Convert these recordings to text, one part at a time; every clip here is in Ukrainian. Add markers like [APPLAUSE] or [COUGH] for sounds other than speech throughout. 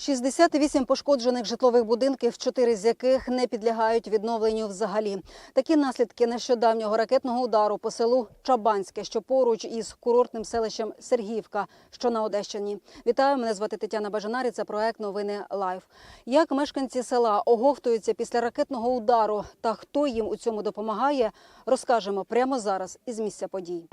68 пошкоджених житлових будинків, чотири з яких не підлягають відновленню взагалі. Такі наслідки нещодавнього ракетного удару по селу Чабанське, що поруч із курортним селищем Сергіївка, що на Одещині. Вітаю, мене звати Тетяна Бажанарі. Це проект Новини Лайф. Як мешканці села оговтуються після ракетного удару та хто їм у цьому допомагає, розкажемо прямо зараз із місця подій.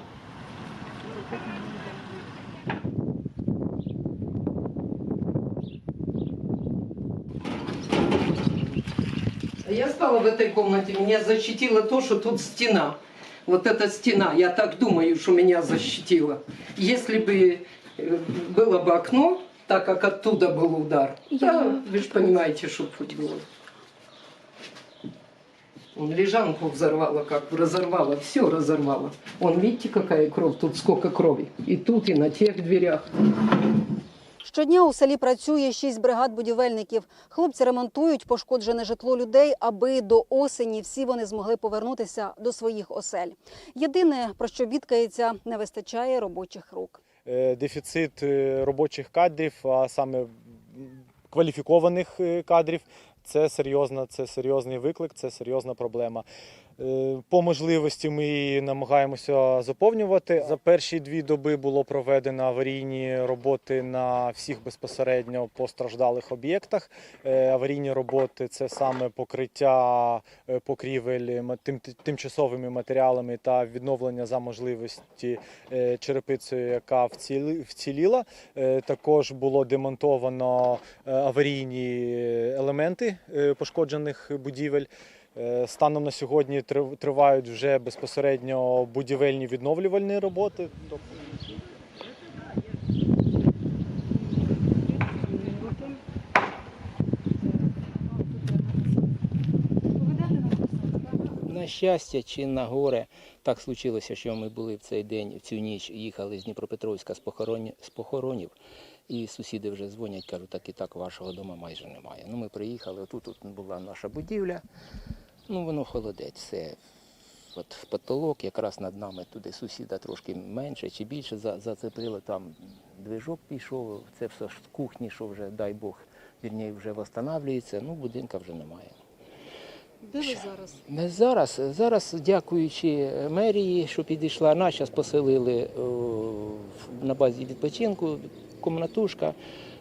Я спала в этой комнате, меня защитило то, что тут стена. Вот эта стена, я так думаю, что меня защитила. Если бы э, было бы окно, так как оттуда был удар, да, вы же понимаете, что путь был. Он лежанку взорвала, как бы разорвала, все разорвала. Вон, видите, какая кровь, тут сколько крови. И тут, и на тех дверях. Щодня у селі працює шість бригад будівельників. Хлопці ремонтують пошкоджене житло людей, аби до осені всі вони змогли повернутися до своїх осель. Єдине, про що бідкається, не вистачає робочих рук. е, дефіцит е, робочих кадрів, а саме кваліфікованих е, кадрів. Це серйозна, це серйозний виклик, це серйозна проблема. Е, По можливості ми намагаємося заповнювати. За перші дві доби було проведено аварійні роботи на всіх безпосередньо постраждалих об'єктах. Е, Аварійні роботи це саме покриття е, покрівель тимчасовими матеріалами та відновлення за можливості черепицею, яка вціліла. Також було демонтовано аварійні елементи пошкоджених будівель. Е, Станом на сьогодні тривають вже безпосередньо будівельні відновлювальні роботи. Тобто На щастя чи на горе так случилося, що ми були в цей день, в цю ніч їхали з Дніпропетровська з похоронів, з похоронів і сусіди вже дзвонять, кажуть, так і так вашого дому майже немає. Ну ми приїхали, тут, тут була наша будівля, ну воно холодець, все. От в потолок якраз над нами туди сусіда трошки менше чи більше за- зацепило, там движок пішов, це все ж з кухні, що вже, дай Бог, вірніше, вже встановлюється, ну будинка вже немає. Де ви зараз? Ми зараз, зараз, дякуючи мерії, що підійшла, нас зараз поселили о, на базі відпочинку, комнатушка.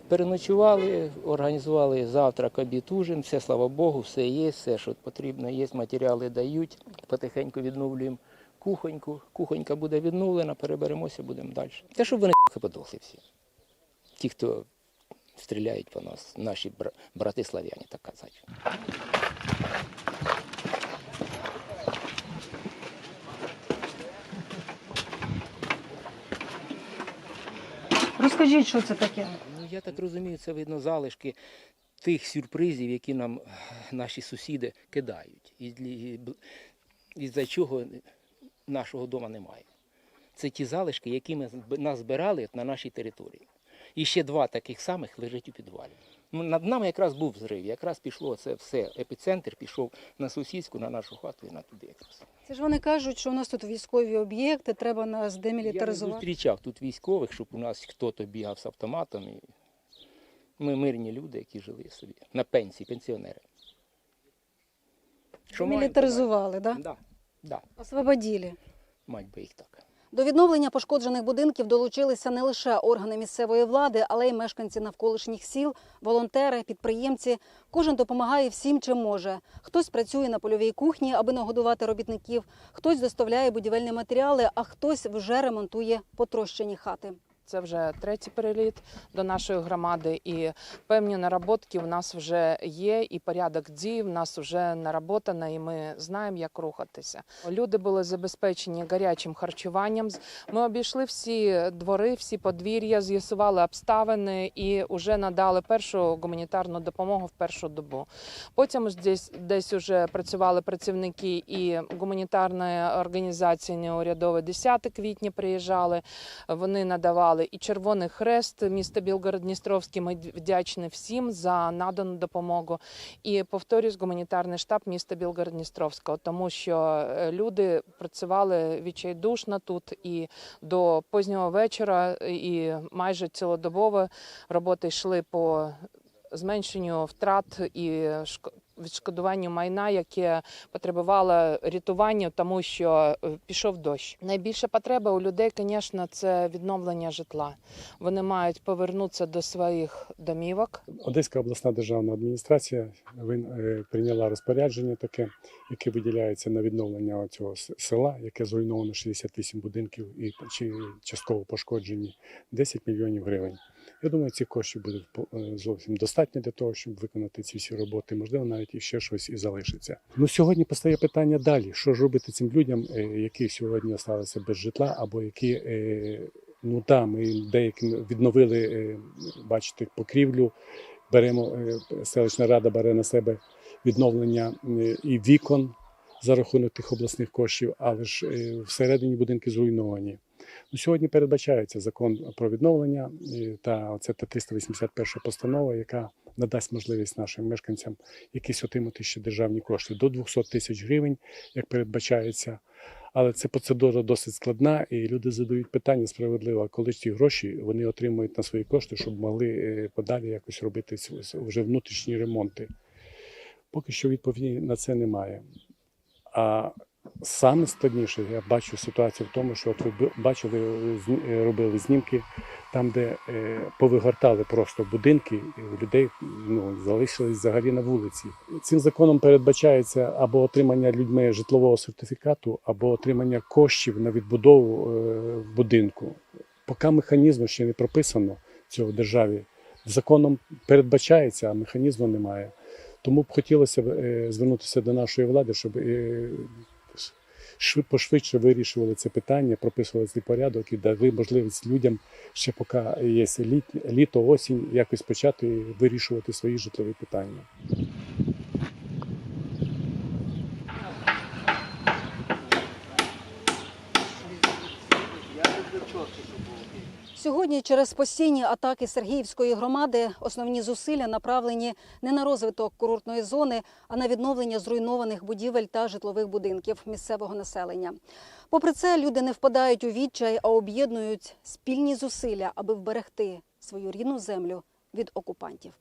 Переночували, організували завтрак, обід, ужин, все, слава Богу, все є, все, що потрібно, є, матеріали дають, потихеньку відновлюємо кухоньку. Кухонька буде відновлена, переберемося, будемо далі. Та щоб вони [LAUGHS] подохли всі. Ті, хто стріляють по нас, наші бра- брати слав'яні, так казати. Розкажіть, що це таке? Ну, я так розумію, це видно залишки тих сюрпризів, які нам наші сусіди кидають, і, і, і за чого нашого дому немає. Це ті залишки, які ми назбирали на нашій території. І ще два таких самих лежать у підвалі. Ну, над нами якраз був взрив, якраз пішло це все, епіцентр пішов на сусідську, на нашу хату і на туди якраз. Це ж вони кажуть, що у нас тут військові об'єкти, треба нас демілітаризувати. Я не зустрічав тут військових, щоб у нас хтось бігав з автоматом. І ми мирні люди, які жили собі на пенсії, пенсіонери. маємо, Демілітаризували, то да? Да, да, Освободілі. мать би їх так. До відновлення пошкоджених будинків долучилися не лише органи місцевої влади, але й мешканці навколишніх сіл, волонтери, підприємці. Кожен допомагає всім, чим може. Хтось працює на польовій кухні, аби нагодувати робітників, хтось доставляє будівельні матеріали, а хтось вже ремонтує потрощені хати. Це вже третій переліт до нашої громади, і певні наработки в нас вже є, і порядок дій в нас вже наработано, і ми знаємо, як рухатися. Люди були забезпечені гарячим харчуванням. Ми обійшли всі двори, всі подвір'я, з'ясували обставини і вже надали першу гуманітарну допомогу в першу добу. Потім десь десь уже працювали працівники і гуманітарної організації неурядової 10 квітня приїжджали. Вони надавали і Червоний Хрест міста Білгород-Дністровський. Ми вдячні всім за надану допомогу. І повторюсь, гуманітарний штаб міста Білгород-Дністровського, тому що е, люди працювали відчайдушно тут і до познього вечора, і майже цілодобово роботи йшли по зменшенню втрат і відшкодуванню майна, яке потребувало рятування, тому що е, пішов дощ. Найбільша потреба у людей, звісно, це відновлення житла. Вони мають повернутися до своїх домівок. Одеська обласна державна адміністрація е, прийняла розпорядження таке, яке виділяється на відновлення цього села, яке зруйновано 68 будинків і частково пошкоджені 10 мільйонів гривень. Я думаю, ці коштів буде е, зовсім достатньо для того, щоб виконати ці всі роботи. Можливо, навіть і ще щось і залишиться. Ну сьогодні постає питання далі: що ж робити цим людям, е, які сьогодні залишилися без житла, або які е, ну да, ми деяким відновили, бачите, покрівлю. Беремо селищна рада бере на себе відновлення і вікон за рахунок тих обласних коштів, але ж всередині будинки зруйновані. Ну, сьогодні передбачається закон про відновлення та це та 381 постанова, яка надасть можливість нашим мешканцям якісь отримати ще державні кошти до 200 тисяч гривень, як передбачається. Але це процедура досить складна, і люди задають питання справедливо, коли ці гроші вони отримують на свої кошти, щоб могли е, подалі якось робити вже внутрішні ремонти. Поки що відповіді на це немає. А саме складніше я бачу ситуацію в тому, що от ви бачили, е, робили знімки там, де е, повигортали просто будинки, і у людей ну, залишились взагалі на вулиці. Цим законом передбачається або отримання людьми житлового сертифікату, або отримання коштів на відбудову е, будинку. Поки механізму ще не прописано цього державі. Законом передбачається, а механізму немає. Тому б хотілося б звернутися до нашої влади, щоб пошвидше вирішували це питання, прописували цей порядок і дали можливість людям ще поки є літ, літо, осінь, якось почати вирішувати свої житлові питання. Сьогодні через постійні атаки Сергіївської громади основні зусилля направлені не на розвиток курортної зони, а на відновлення зруйнованих будівель та житлових будинків місцевого населення. Попри це, люди не впадають у відчай, а об'єднують спільні зусилля, аби вберегти свою рідну землю від окупантів.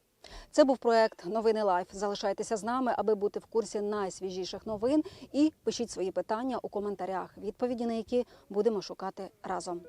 Це був проект Новини Лайф. Залишайтеся з нами, аби бути в курсі найсвіжіших новин. І пишіть свої питання у коментарях, відповіді на які будемо шукати разом.